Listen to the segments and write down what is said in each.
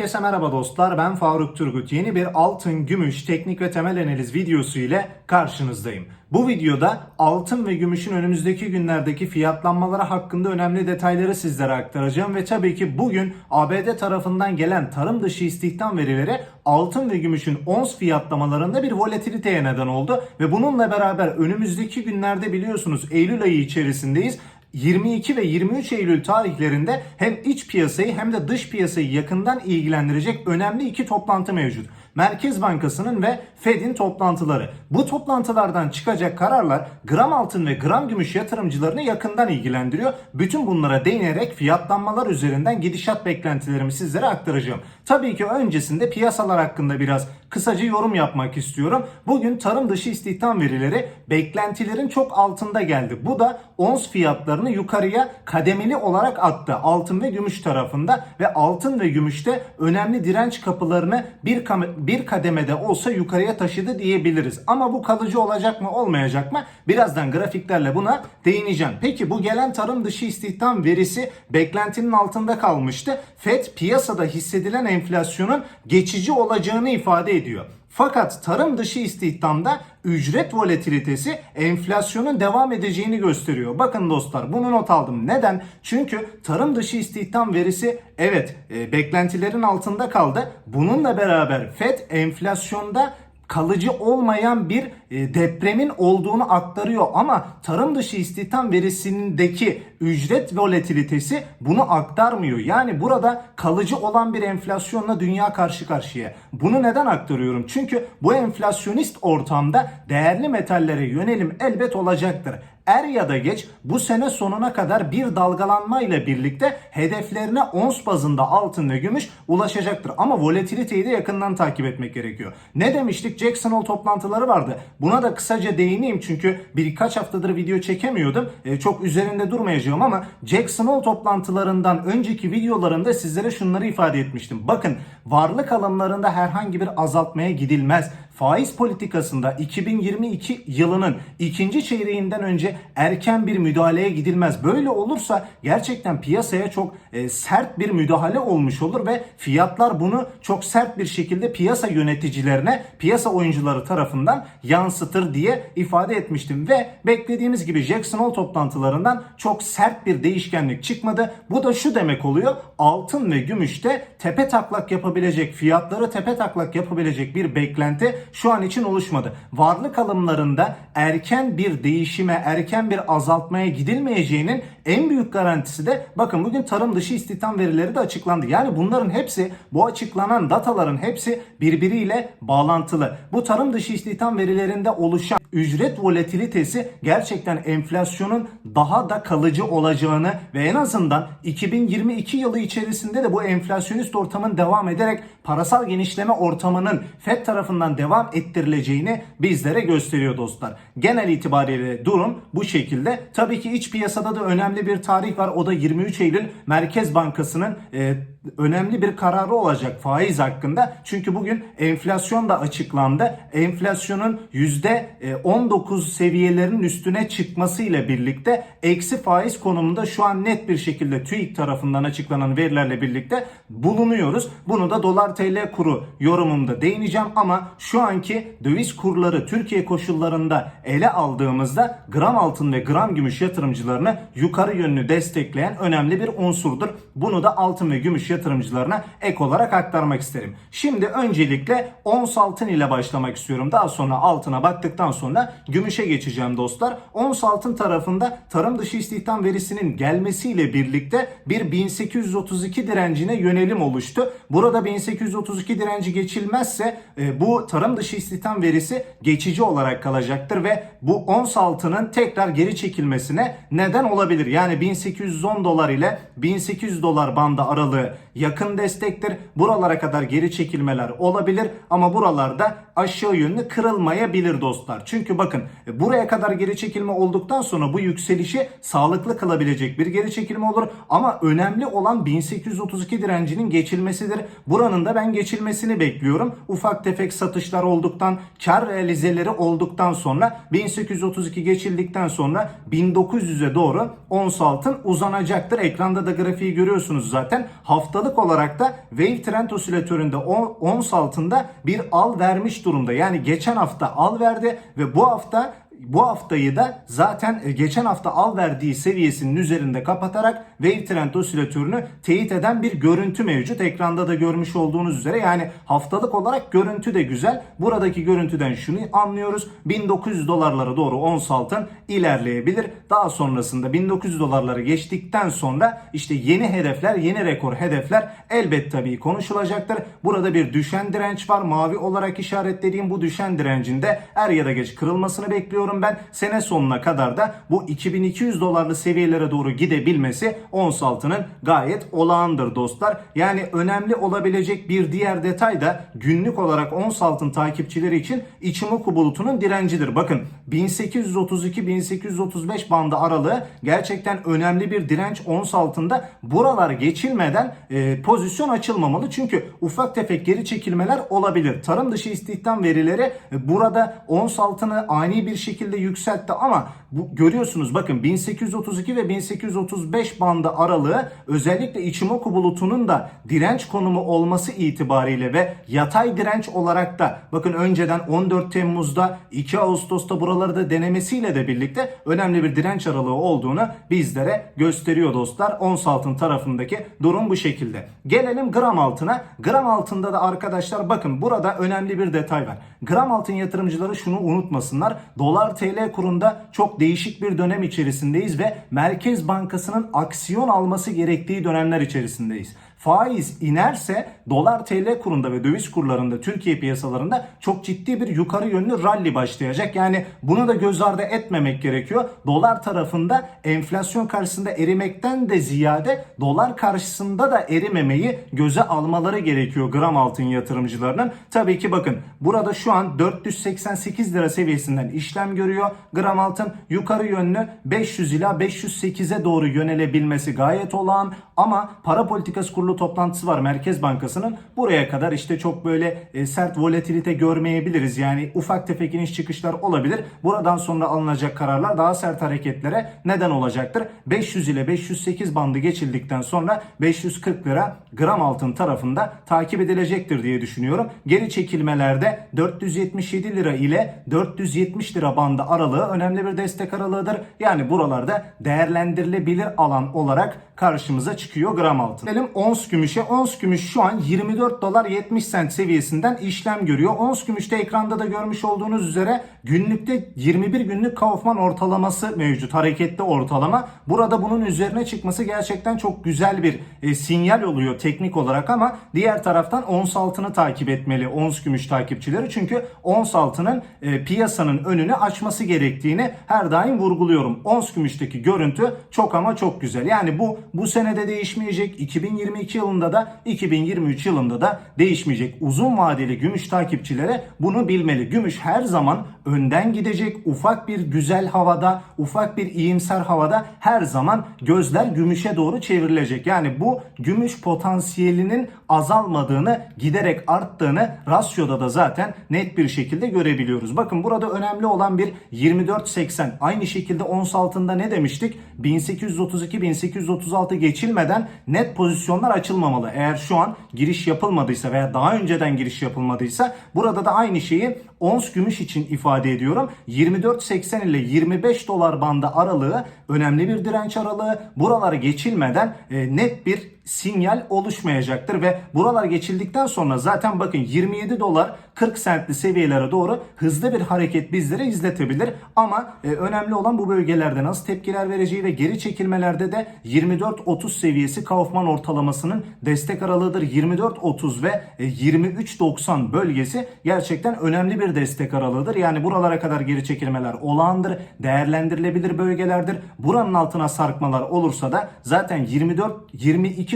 Herkese merhaba dostlar ben Faruk Turgut. Yeni bir altın, gümüş, teknik ve temel analiz videosu ile karşınızdayım. Bu videoda altın ve gümüşün önümüzdeki günlerdeki fiyatlanmaları hakkında önemli detayları sizlere aktaracağım ve tabii ki bugün ABD tarafından gelen tarım dışı istihdam verileri altın ve gümüşün ons fiyatlamalarında bir volatiliteye neden oldu ve bununla beraber önümüzdeki günlerde biliyorsunuz Eylül ayı içerisindeyiz. 22 ve 23 Eylül tarihlerinde hem iç piyasayı hem de dış piyasayı yakından ilgilendirecek önemli iki toplantı mevcut. Merkez Bankası'nın ve Fed'in toplantıları. Bu toplantılardan çıkacak kararlar gram altın ve gram gümüş yatırımcılarını yakından ilgilendiriyor. Bütün bunlara değinerek fiyatlanmalar üzerinden gidişat beklentilerimi sizlere aktaracağım. Tabii ki öncesinde piyasalar hakkında biraz kısaca yorum yapmak istiyorum. Bugün tarım dışı istihdam verileri beklentilerin çok altında geldi. Bu da ons fiyatlarını yukarıya kademeli olarak attı. Altın ve gümüş tarafında ve altın ve gümüşte önemli direnç kapılarını bir, bir kademede olsa yukarıya taşıdı diyebiliriz. Ama bu kalıcı olacak mı olmayacak mı? Birazdan grafiklerle buna değineceğim. Peki bu gelen tarım dışı istihdam verisi beklentinin altında kalmıştı. FED piyasada hissedilen enflasyonun geçici olacağını ifade ediyor. Fakat tarım dışı istihdamda ücret volatilitesi enflasyonun devam edeceğini gösteriyor. Bakın dostlar bunu not aldım. Neden? Çünkü tarım dışı istihdam verisi evet e, beklentilerin altında kaldı. Bununla beraber FED enflasyonda kalıcı olmayan bir e, depremin olduğunu aktarıyor ama tarım dışı istihdam verisindeki ücret volatilitesi bunu aktarmıyor. Yani burada kalıcı olan bir enflasyonla dünya karşı karşıya. Bunu neden aktarıyorum? Çünkü bu enflasyonist ortamda değerli metallere yönelim elbet olacaktır er ya da geç bu sene sonuna kadar bir dalgalanma ile birlikte hedeflerine ons bazında altın ve gümüş ulaşacaktır. Ama volatiliteyi de yakından takip etmek gerekiyor. Ne demiştik? Jackson Hole toplantıları vardı. Buna da kısaca değineyim çünkü birkaç haftadır video çekemiyordum. E, çok üzerinde durmayacağım ama Jackson Hole toplantılarından önceki videolarımda sizlere şunları ifade etmiştim. Bakın varlık alımlarında herhangi bir azaltmaya gidilmez faiz politikasında 2022 yılının ikinci çeyreğinden önce erken bir müdahaleye gidilmez. Böyle olursa gerçekten piyasaya çok e, sert bir müdahale olmuş olur ve fiyatlar bunu çok sert bir şekilde piyasa yöneticilerine, piyasa oyuncuları tarafından yansıtır diye ifade etmiştim ve beklediğimiz gibi Jackson Hole toplantılarından çok sert bir değişkenlik çıkmadı. Bu da şu demek oluyor. Altın ve gümüşte tepe taklak yapabilecek, fiyatları tepe taklak yapabilecek bir beklenti şu an için oluşmadı. Varlık alımlarında erken bir değişime, erken bir azaltmaya gidilmeyeceğinin en büyük garantisi de bakın bugün tarım dışı istihdam verileri de açıklandı. Yani bunların hepsi bu açıklanan dataların hepsi birbiriyle bağlantılı. Bu tarım dışı istihdam verilerinde oluşan ücret volatilitesi gerçekten enflasyonun daha da kalıcı olacağını ve en azından 2022 yılı içerisinde de bu enflasyonist ortamın devam ederek parasal genişleme ortamının FED tarafından devam ettirileceğini bizlere gösteriyor dostlar. Genel itibariyle durum bu şekilde. Tabii ki iç piyasada da önemli bir tarih var. O da 23 Eylül Merkez Bankası'nın e, önemli bir kararı olacak faiz hakkında. Çünkü bugün enflasyon da açıklandı. Enflasyonun %19 seviyelerinin üstüne çıkması ile birlikte eksi faiz konumunda şu an net bir şekilde TÜİK tarafından açıklanan verilerle birlikte bulunuyoruz. Bunu da dolar TL kuru yorumumda değineceğim ama şu anki döviz kurları Türkiye koşullarında ele aldığımızda gram altın ve gram gümüş yatırımcılarını yukarı yönlü destekleyen önemli bir unsurdur. Bunu da altın ve gümüş yatırımcılarına ek olarak aktarmak isterim. Şimdi öncelikle ons altın ile başlamak istiyorum. Daha sonra altına baktıktan sonra gümüşe geçeceğim dostlar. Ons altın tarafında tarım dışı istihdam verisinin gelmesiyle birlikte bir 1832 direncine yönelim oluştu. Burada 1832 direnci geçilmezse e, bu tarım dışı istihdam verisi geçici olarak kalacaktır ve bu ons altının tekrar geri çekilmesine neden olabilir. Yani 1810 dolar ile 1800 dolar bandı aralığı yakın destektir. Buralara kadar geri çekilmeler olabilir ama buralarda aşağı yönlü kırılmayabilir dostlar. Çünkü bakın e, buraya kadar geri çekilme olduktan sonra bu yükselişi sağlıklı kılabilecek bir geri çekilme olur. Ama önemli olan 1832 direncinin geçilmesidir. Buranın da ben geçilmesini bekliyorum. Ufak tefek satışlar olduktan, kar realizeleri olduktan sonra 1832 geçildikten sonra 1900'e doğru ons altın uzanacaktır. Ekranda da grafiği görüyorsunuz zaten. Haftalık haftalık olarak da Wave Trend osilatöründe on- ons altında bir al vermiş durumda. Yani geçen hafta al verdi ve bu hafta bu haftayı da zaten e, geçen hafta al verdiği seviyesinin üzerinde kapatarak Wave Trend osilatörünü teyit eden bir görüntü mevcut. Ekranda da görmüş olduğunuz üzere yani haftalık olarak görüntü de güzel. Buradaki görüntüden şunu anlıyoruz. 1900 dolarlara doğru ons altın ilerleyebilir. Daha sonrasında 1900 dolarları geçtikten sonra işte yeni hedefler, yeni rekor hedefler elbet tabii konuşulacaktır. Burada bir düşen direnç var. Mavi olarak işaretlediğim bu düşen direncin de er ya da geç kırılmasını bekliyorum ben. Sene sonuna kadar da bu 2200 dolarlı seviyelere doğru gidebilmesi ons altının gayet olağandır dostlar. Yani önemli olabilecek bir diğer detay da günlük olarak ons altın takipçileri için Ichimoku bulutunun direncidir. Bakın 1832-1835 bandı aralığı gerçekten önemli bir direnç ons altında. Buralar geçilmeden e, pozisyon açılmamalı. Çünkü ufak tefek geri çekilmeler olabilir. Tarım dışı istihdam verileri e, burada ons altını ani bir şekilde yükseltti ama bu, görüyorsunuz bakın 1832 ve 1835 bandı aralığı özellikle Ichimoku bulutunun da direnç konumu olması itibariyle ve yatay direnç olarak da bakın önceden 14 Temmuz'da 2 Ağustos'ta buraları da denemesiyle de birlikte önemli bir direnç aralığı olduğunu bizlere gösteriyor dostlar. Ons altın tarafındaki durum bu şekilde. Gelelim gram altına. Gram altında da arkadaşlar bakın burada önemli bir detay var. Gram altın yatırımcıları şunu unutmasınlar. Dolar TL kurunda çok değişik bir dönem içerisindeyiz ve Merkez Bankası'nın aksiyon alması gerektiği dönemler içerisindeyiz. Faiz inerse dolar TL kurunda ve döviz kurlarında Türkiye piyasalarında çok ciddi bir yukarı yönlü rally başlayacak. Yani bunu da göz ardı etmemek gerekiyor. Dolar tarafında enflasyon karşısında erimekten de ziyade dolar karşısında da erimemeyi göze almaları gerekiyor gram altın yatırımcılarının. Tabii ki bakın burada şu an 488 lira seviyesinden işlem görüyor. Gram altın yukarı yönlü 500 ila 508'e doğru yönelebilmesi gayet olağan ama para politikası kurulu toplantısı var Merkez Bankası'nın. Buraya kadar işte çok böyle e, sert volatilite görmeyebiliriz. Yani ufak tefek iniş çıkışlar olabilir. Buradan sonra alınacak kararlar daha sert hareketlere neden olacaktır. 500 ile 508 bandı geçildikten sonra 540 lira gram altın tarafında takip edilecektir diye düşünüyorum. Geri çekilmelerde 477 lira ile 470 lira bandı aralığı önemli bir destek aralığıdır. Yani buralarda değerlendirilebilir alan olarak karşımıza çıkıyor gram altın. Gelelim ons gümüşe. Ons gümüş şu an 24 dolar 70 sent seviyesinden işlem görüyor. Ons gümüşte ekranda da görmüş olduğunuz üzere günlükte 21 günlük Kaufman ortalaması mevcut. Hareketli ortalama. Burada bunun üzerine çıkması gerçekten çok güzel bir e, sinyal oluyor teknik olarak ama diğer taraftan ons altını takip etmeli ons gümüş takipçileri. Çünkü ons altının e, piyasanın önünü açması gerektiğini her daim vurguluyorum. Ons gümüşteki görüntü çok ama çok güzel. Yani bu bu senede değişmeyecek. 2022 yılında da 2023 yılında da değişmeyecek. Uzun vadeli gümüş takipçilere bunu bilmeli. Gümüş her zaman önden gidecek. Ufak bir güzel havada, ufak bir iyimser havada her zaman gözler gümüşe doğru çevrilecek. Yani bu gümüş potansiyelinin azalmadığını, giderek arttığını rasyoda da zaten net bir şekilde görebiliyoruz. Bakın burada önemli olan bir 24.80. Aynı şekilde ons altında ne demiştik? 1832-1836 geçilmeden net pozisyonlar açılmamalı. Eğer şu an giriş yapılmadıysa veya daha önceden giriş yapılmadıysa burada da aynı şeyi ons gümüş için ifade ediyorum. 24.80 ile 25 dolar bandı aralığı önemli bir direnç aralığı. Buraları geçilmeden e, net bir sinyal oluşmayacaktır ve buralar geçildikten sonra zaten bakın 27 dolar 40 sentli seviyelere doğru hızlı bir hareket bizlere izletebilir. Ama e, önemli olan bu bölgelerde nasıl tepkiler vereceği ve geri çekilmelerde de 24-30 seviyesi Kaufman ortalamasının destek aralığıdır. 24-30 ve e, 23-90 bölgesi gerçekten önemli bir destek aralığıdır. Yani buralara kadar geri çekilmeler olağandır, değerlendirilebilir bölgelerdir. Buranın altına sarkmalar olursa da zaten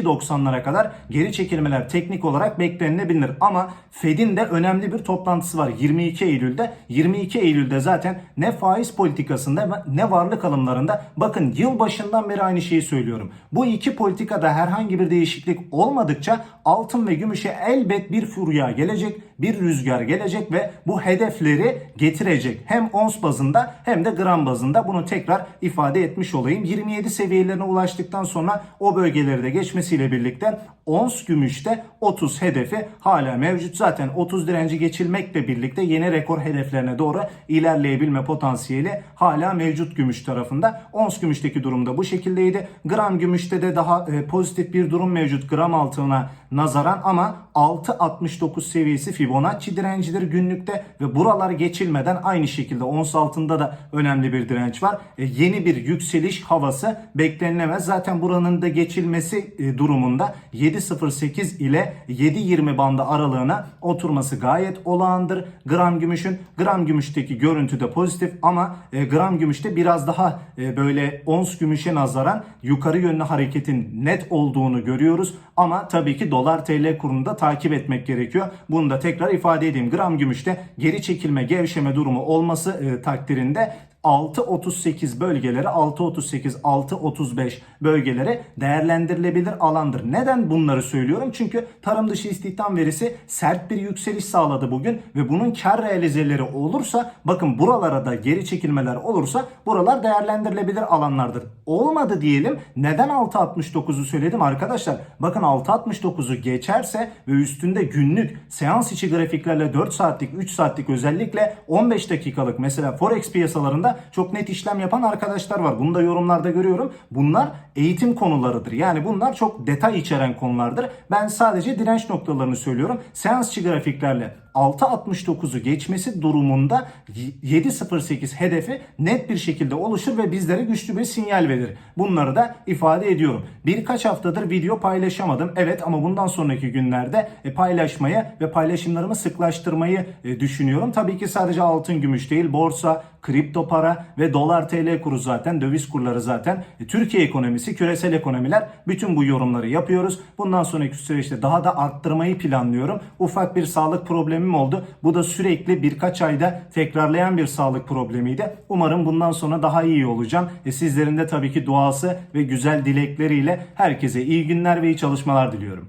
24-22-90'lara kadar geri çekilmeler teknik olarak beklenilebilir. Ama Fed'in de önemli bir toplantısı var 22 Eylül'de. 22 Eylül'de zaten ne faiz politikasında ne varlık alımlarında bakın yıl başından beri aynı şeyi söylüyorum. Bu iki politikada herhangi bir değişiklik olmadıkça altın ve gümüşe elbet bir furya gelecek, bir rüzgar gelecek ve bu hedefleri getirecek. Hem ons bazında hem de gram bazında bunu tekrar ifade etmiş olayım. 27 seviyelerine ulaştıktan sonra o bölgeleri de geçmesiyle birlikte ons gümüşte 30 hedefi hala mevcut. Zaten 30 direnci geçilmekle birlikte yeni rekor hedeflerine doğru ilerleyebilme potansiyeli hala mevcut gümüş tarafında. Ons gümüşteki durumda bu şekildeydi. Gram gümüşte de daha e, pozitif bir durum mevcut gram altına nazaran ama 6.69 seviyesi Fibonacci direncidir günlükte ve buralar geçilmeden aynı şekilde ons altında da önemli bir direnç var. E, yeni bir yükseliş havası beklenilemez. Zaten buranın da geçilmesi e, durumunda 7.08 ile 7.20 bandı aralığına oturması gayet olağandır. Gram gümüşün gram gümüşteki görüntü de pozitif ama e, gram gümüşte biraz daha e, böyle ons gümüşe nazaran yukarı yönlü hareketin net olduğunu görüyoruz. Ama tabii ki dolar TL kurunu da takip etmek gerekiyor. Bunu da tekrar ifade edeyim. Gram gümüşte geri çekilme, gevşeme durumu olması e, takdirinde 6.38 bölgeleri 6.38 6.35 bölgeleri değerlendirilebilir alandır. Neden bunları söylüyorum? Çünkü tarım dışı istihdam verisi sert bir yükseliş sağladı bugün ve bunun kar realizeleri olursa bakın buralara da geri çekilmeler olursa buralar değerlendirilebilir alanlardır. Olmadı diyelim. Neden 6.69'u söyledim arkadaşlar? Bakın 6.69'u geçerse ve üstünde günlük seans içi grafiklerle 4 saatlik 3 saatlik özellikle 15 dakikalık mesela forex piyasalarında çok net işlem yapan arkadaşlar var. Bunu da yorumlarda görüyorum. Bunlar eğitim konularıdır. Yani bunlar çok detay içeren konulardır. Ben sadece direnç noktalarını söylüyorum. Seansçı grafiklerle 6.69'u geçmesi durumunda 7.08 hedefi net bir şekilde oluşur ve bizlere güçlü bir sinyal verir. Bunları da ifade ediyorum. Birkaç haftadır video paylaşamadım. Evet ama bundan sonraki günlerde e, paylaşmayı ve paylaşımlarımı sıklaştırmayı e, düşünüyorum. Tabii ki sadece altın gümüş değil borsa, kripto para ve dolar TL kuru zaten döviz kurları zaten e, Türkiye ekonomisi, küresel ekonomiler bütün bu yorumları yapıyoruz. Bundan sonraki süreçte daha da arttırmayı planlıyorum. Ufak bir sağlık problemim oldu. Bu da sürekli birkaç ayda tekrarlayan bir sağlık problemiydi. Umarım bundan sonra daha iyi olacağım. E sizlerin de tabii ki duası ve güzel dilekleriyle herkese iyi günler ve iyi çalışmalar diliyorum.